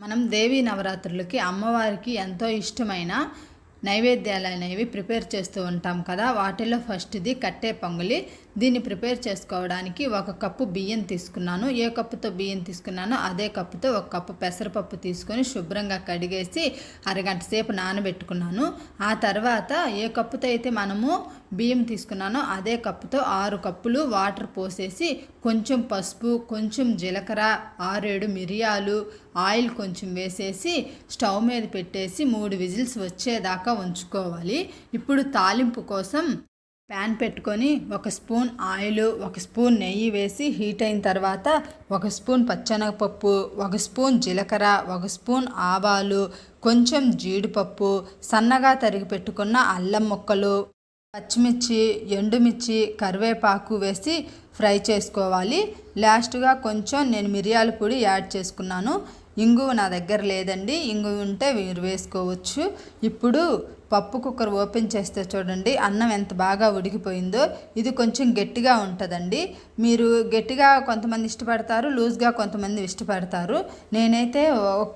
మనం దేవీ నవరాత్రులకి అమ్మవారికి ఎంతో ఇష్టమైన నైవేద్యాలు అనేవి ప్రిపేర్ చేస్తూ ఉంటాం కదా. వాటిలో ఫస్ట్ది కట్టే పొంగలి దీన్ని ప్రిపేర్ చేసుకోవడానికి ఒక కప్పు బియ్యం తీసుకున్నాను. ఏ కప్పుతో బియ్యం తీసుకున్నానో అదే కప్పుతో ఒక కప్పు పెసరపప్పు తీసుకొని శుభ్రంగా కడిగేసి అరగంట సేపు నానబెట్టుకున్నాను. ఆ తర్వాత ఏ కప్పుతో అయితే మనము బియ్యం తీసుకున్నానో అదే కప్పుతో ఆరు కప్పులు వాటర్ పోసేసి కొంచెం పసుపు కొంచెం జీలకర్ర ఆరేడు మిరియాలు ఆయిల్ కొంచెం వేసేసి స్టవ్ మీద పెట్టేసి మూడు విజిల్స్ వచ్చేదాకా ఉంచుకోవాలి. ఇప్పుడు తాలింపు కోసం ప్యాన్ పెట్టుకొని ఒక స్పూన్ ఆయిల్ ఒక స్పూన్ నెయ్యి వేసి హీట్ అయిన తర్వాత ఒక స్పూన్ పచ్చెనగపప్పు ఒక స్పూన్ జీలకర్ర ఒక స్పూన్ ఆవాలు కొంచెం జీడిపప్పు సన్నగా తరిగి పెట్టుకున్న అల్లం ముక్కలు పచ్చిమిర్చి ఎండుమిర్చి కరివేపాకు వేసి ఫ్రై చేసుకోవాలి. లాస్ట్గా కొంచెం నేను మిరియాల పొడి యాడ్ చేసుకున్నాను. ఇంగు నా దగ్గర లేదండి ఇంగు ఉంటే మీరు వేసుకోవచ్చు. ఇప్పుడు పప్పు కుక్కర్ ఓపెన్ చేస్తే చూడండి అన్నం ఎంత బాగా ఉడికిపోయిందో ఇది కొంచెం గట్టిగా ఉంటుందండి. మీరు గట్టిగా కొంతమంది ఇష్టపడతారు లూజ్గా కొంతమంది ఇష్టపడతారు. నేనైతే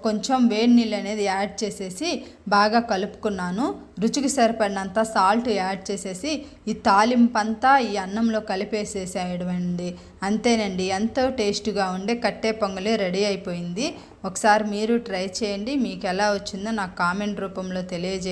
కొంచెం వేడి నీళ్ళు అనేది యాడ్ చేసేసి బాగా కలుపుకున్నాను. రుచికి సరిపడినంత సాల్ట్ యాడ్ చేసేసి ఈ తాలింపు అంతా ఈ అన్నంలో కలిపేసేసేయడమండి. అంతేనండి ఎంతో టేస్ట్గా ఉండే కట్టే పొంగలి రెడీ అయిపోయింది. ఒకసారి మీరు ట్రై చేయండి. మీకు ఎలా వచ్చిందో నాకు కామెంట్ రూపంలో తెలియజే